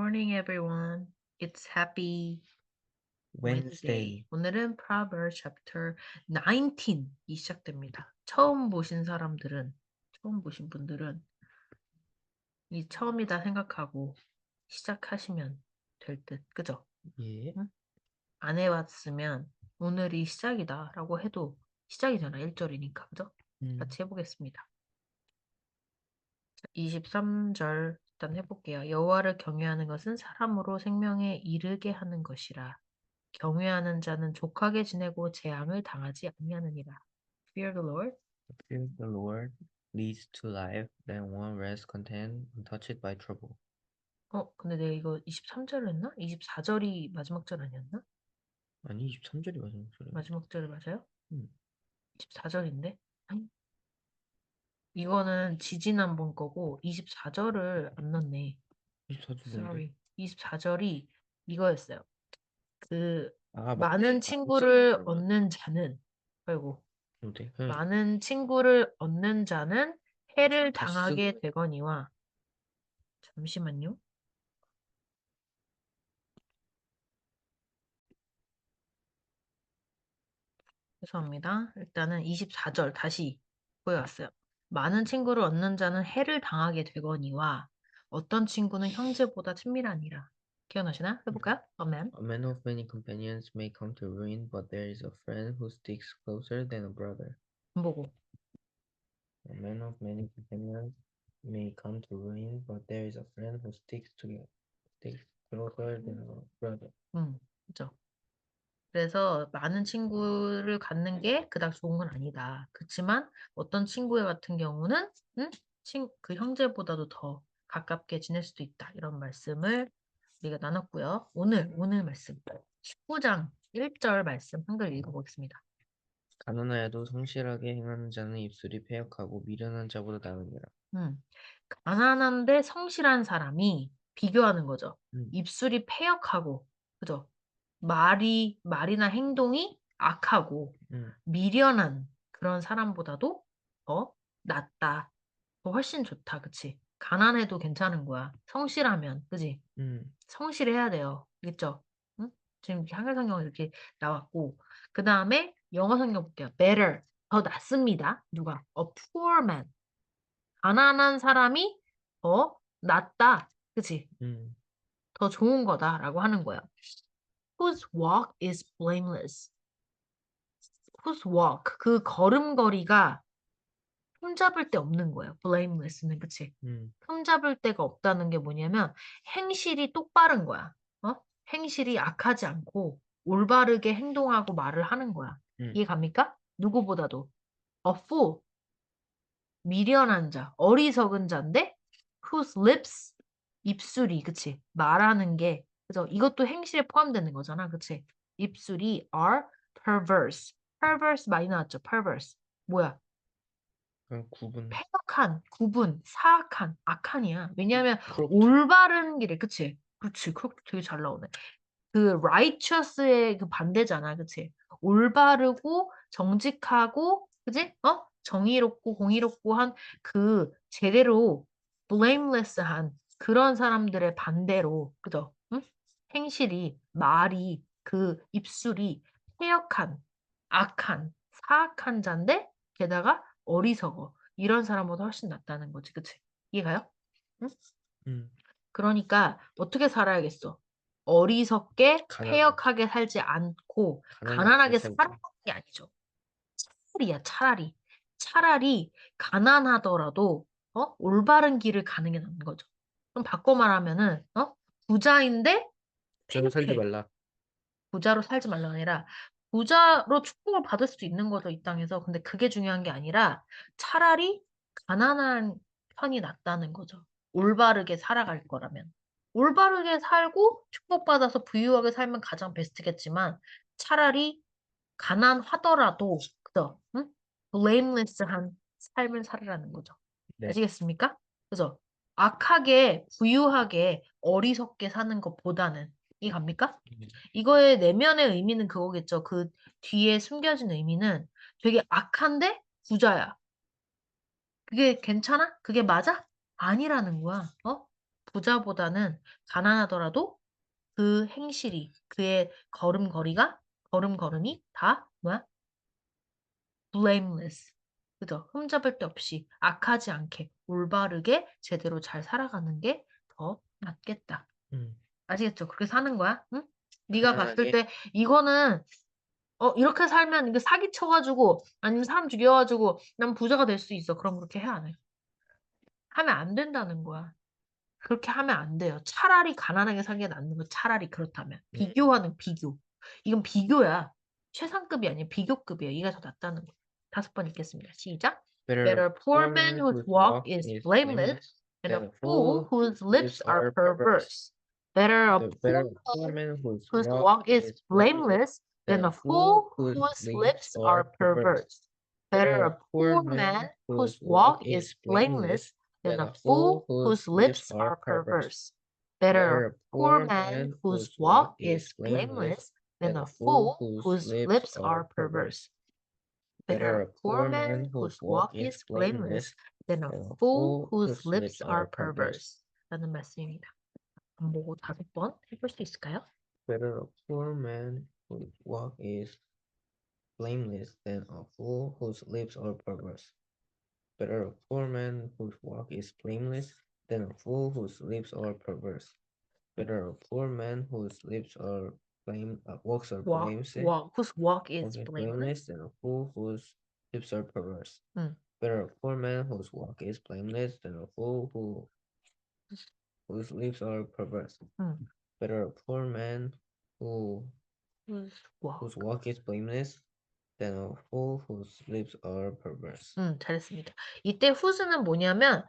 morning, everyone. It's happy Wednesday. 오늘은 Proverbs chapter 19이 시작됩니다. 처음 보신 사람들은, 처음 보신 분들은 이 처음이다 생각하고 시작하시면 될 듯, 그죠? 예. 안 해왔으면 오늘이 시작이다 라고 해도 시작이잖아. 1절이니까, 그죠? 음, 같이 해보겠습니다. 23절 일단 해볼게요. 여호와를 경외하는 것은 사람으로 생명에 이르게 하는 것이라. 경외하는 자는 족하게 지내고 재앙을 당하지 아니하느니라. Fear the Lord. Fear the Lord leads to life, then one rests content, untouched by trouble. 어, 근데 내가 이거 23절을 했나? 24절이 마지막 절 아니었나? 아니 23절이 마지막 소리. 마지막 절 맞아요? 음. 24절인데? 이거는 지지난번 거고 24절을 안 넣네. 24절 뭔데? Sorry. 24절이 이거였어요. 그 아, 많은 친구를 얻는 자는 아이고 뭔데? 응. 많은 친구를 얻는 자는 해를 다 당하게 되거니와 잠시만요. 죄송합니다. 일단은 24절 다시 보여왔어요. 많은 친구를 얻는 자는 해를 당하게 되거니와 어떤 친구는 형제보다 친밀하니라. 기억나시나? 해볼까요? 아멘. A man of many companions may come to ruin, but there is a friend who sticks closer than a brother. 보고 A man of many companions may come to ruin, but there is a friend who sticks to sticks closer than a brother. 음, 그죠. 그래서 많은 친구를 갖는 게 그닥 좋은 건 아니다. 그렇지만 어떤 친구 같은 경우는 음? 친, 그 형제보다도 더 가깝게 지낼 수도 있다. 이런 말씀을 우리가 나눴고요. 오늘 오늘 말씀 19장 1절 말씀 한글 읽어보겠습니다. 가난하여도 성실하게 행하는 자는 입술이 패역하고 미련한 자보다 나으니라. 음, 가난한데 성실한 사람이 비교하는 거죠. 음. 입술이 패역하고, 그죠? 말이, 말이나 행동이 악하고, 음. 미련한 그런 사람보다도 더 낫다. 더 훨씬 좋다. 그치? 가난해도 괜찮은 거야. 성실하면, 그지? 음. 성실해야 돼요. 알겠죠? 응? 지금 한글 성경은 이렇게 나왔고, 그 다음에 영어 성경 볼게요. better. 더 낫습니다. 누가? a poor man. 가난한 사람이 더 낫다. 그치? 음. 더 좋은 거다라고 하는 거야. Whose walk is blameless. Whose walk. 그 걸음걸이가 흠잡을 데 없는 거예요. blameless는 그치? 음. 흠잡을 데가 없다는 게 뭐냐면 행실이 똑바른 거야. 어? 행실이 악하지 않고 올바르게 행동하고 말을 하는 거야. 음. 이해 갑니까? 누구보다도. A fool. 미련한 자, 어리석은 자인데 whose lips 입술이 그치? 말하는 게 그죠? 이것도 행실에 포함되는 거잖아. 그치? 입술이 are perverse. perverse 많이 나왔죠. perverse. 뭐야? 구분. 폐역한, 구분, 사악한, 악한이야. 왜냐하면 corrupt. 올바른 길에, 그치? 그치, 그렇게 되게 잘 나오네. 그 righteous의 그 반대잖아, 그치? 올바르고 정직하고, 그치? 어? 정의롭고 공의롭고 한 그 제대로 blameless한 그런 사람들의 반대로, 그죠? 응? 행실이, 말이, 그 입술이 폐역한, 악한, 사악한 자인데 게다가 어리석어. 이런 사람보다 훨씬 낫다는 거지, 그치? 이해가요? 음. 그러니까 어떻게 살아야겠어? 어리석게 가난하게. 폐역하게 살지 않고 가난하게 살아가는 게 아니죠. 차라리야 차라리 차라리 가난하더라도 어? 올바른 길을 가는 게 나은 거죠. 그럼 바꿔 말하면은 어? 부자인데 저는 살지. 말라. 부자로 살지 말라 아니라 부자로 축복을 받을 수도 있는 거죠, 이 땅에서. 근데 그게 중요한 게 아니라 차라리 가난한 편이 낫다는 거죠. 올바르게 살아갈 거라면. 올바르게 살고 축복받아서 부유하게 살면 가장 베스트겠지만 차라리 가난하더라도 그죠? 응? blameless한 삶을 살으라는 거죠. 네. 아시겠습니까? 그죠? 악하게 부유하게 어리석게 사는 것보다는 이 갑니까? 음. 이거의 내면의 의미는 그거겠죠. 그 뒤에 숨겨진 의미는 되게 악한데 부자야. 그게 괜찮아? 그게 맞아? 아니라는 거야. 어? 부자보다는 가난하더라도 그 행실이 그의 걸음걸이가 걸음걸음이 다 뭐야? blameless. 그죠? 흠잡을 데 없이 악하지 않게 올바르게 제대로 잘 살아가는 게 더 낫겠다. 음. 아시겠죠? 그렇게 사는 거야. 응? 네가 봤을 가난하게. 때 이거는 어 이렇게 살면 이거 사기 쳐가지고 아니면 사람 죽여가지고 난 부자가 될 수 있어. 그럼 그렇게 해 안 해? 하면 안 된다는 거야. 그렇게 하면 안 돼요. 차라리 가난하게 살게 낫는 거 차라리 그렇다면. 네. 비교하는 비교. 이건 비교야. 최상급이 아니야. 비교급이야. 이가 더 낫다는 거. 다섯 번 읽겠습니다. 시작. Better poor man whose walk is blameless than a fool whose lips are perverse. Better a The poor better man poor man whose, whose walk is blameless than a fool whose lips are perverse. Better a poor man whose walk is blameless than a fool whose lips are perverse. Better a poor man whose walk is blameless than a fool whose lips are perverse. Better a poor man whose walk is blameless than a fool whose lips are perverse. 라는 말씀입니다. 안 보고 다섯 번 해볼 수 있을까요? better a poor man whose walk is blameless than a fool whose lips are perverse. Better a poor man whose walk is blameless than a fool whose lips are perverse. Better a poor man whose lips are blame uh, walks are Walk, blameless walk, whose walk is walks are blameless. blameless than a fool whose lips are perverse. 음. Better a poor man whose walk is blameless than a fool who whose lips are perverse. 음. Better a poor man who Whose walk. whose walk is blameless than a fool whose lips are perverse. 음, 잘했습니다. 이때 whose는 뭐냐면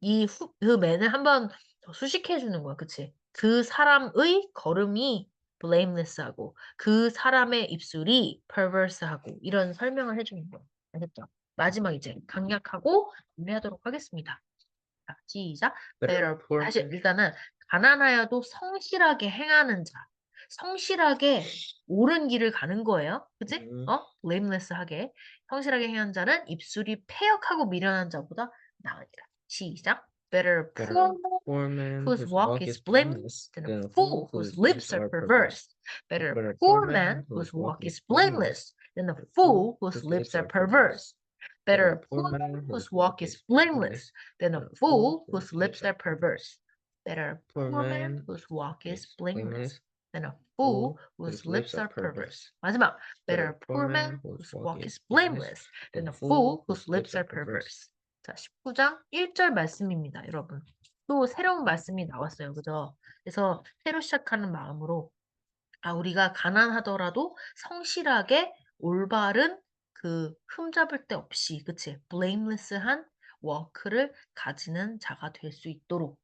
이 후, 그 man을 한번 더 수식해 주는 거야. 그치? 그 사람의 걸음이 blameless하고 그 사람의 입술이 perverse하고 이런 설명을 해주는 거야. 알겠죠? 마지막 이제 강약하고 정리하도록 하겠습니다. 자, 시작. better poor 다시 일단은 가난하여도 성실하게 행하는 자. 성실하게 옳은 길을 가는 거예요. 그치? 음. 어? blameless하게. 성실하게 행하는 자는 입술이 패역하고 미련한 자보다 나으니라. 시작. better poor poor man whose walk is blameless than a fool whose lips are perverse. Better poor man whose walk is blameless than a fool whose lips are perverse. Better a poor man whose walk is blameless than a fool whose lips are perverse. Better a poor man whose walk is blameless than a fool whose lips are perverse. 마지막. Better a poor man whose walk is blameless than a fool whose lips are perverse. 자, 19장 1절 말씀입니다, 여러분. 또 새로운 말씀이 나왔어요. 그죠? 그래서 새로 시작하는 마음으로 아, 우리가 가난하더라도 성실하게 올바른 그 흠잡을 데 없이, 그치? blameless한 워크를 가지는 자가 될 수 있도록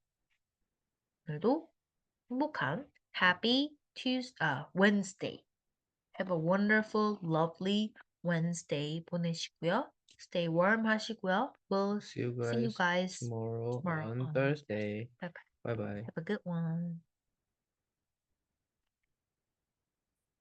오늘도 행복한 Happy Tuesday, 아, Wednesday. Have a wonderful, lovely Wednesday 보내시고요. Stay warm 하시고요. We'll See you see you guys guys tomorrow tomorrow on on- Thursday. Bye bye. Bye bye. Have a good one.